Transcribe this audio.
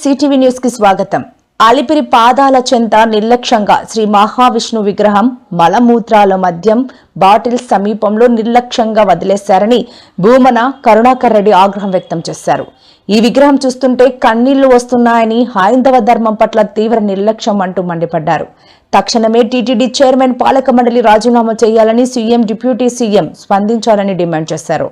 CTV న్యూస్కి స్వాగతం. అలిపిరి పాదాల చెంత నిర్లక్ష్యంగా శ్రీ మహావిష్ణు విగ్రహం మలమూత్రాల మద్యం బాటిల్ సమీపంలో నిర్లక్ష్యంగా వదిలేశారని భూమన కరుణాకర్ రెడ్డి ఆగ్రహం వ్యక్తం చేశారు. ఈ విగ్రహం చూస్తుంటే కన్నీళ్ళు వస్తున్నాయని హైందవ ధర్మం పట్ల తీవ్ర నిర్లక్ష్యం అంటూ మండిపడ్డారు. తక్షణమే టీటీడీ చైర్మన్ పాలక మండలి రాజీనామా చేయాలని సీఎం డిప్యూటీ సీఎం స్పందించాలని డిమాండ్ చేశారు.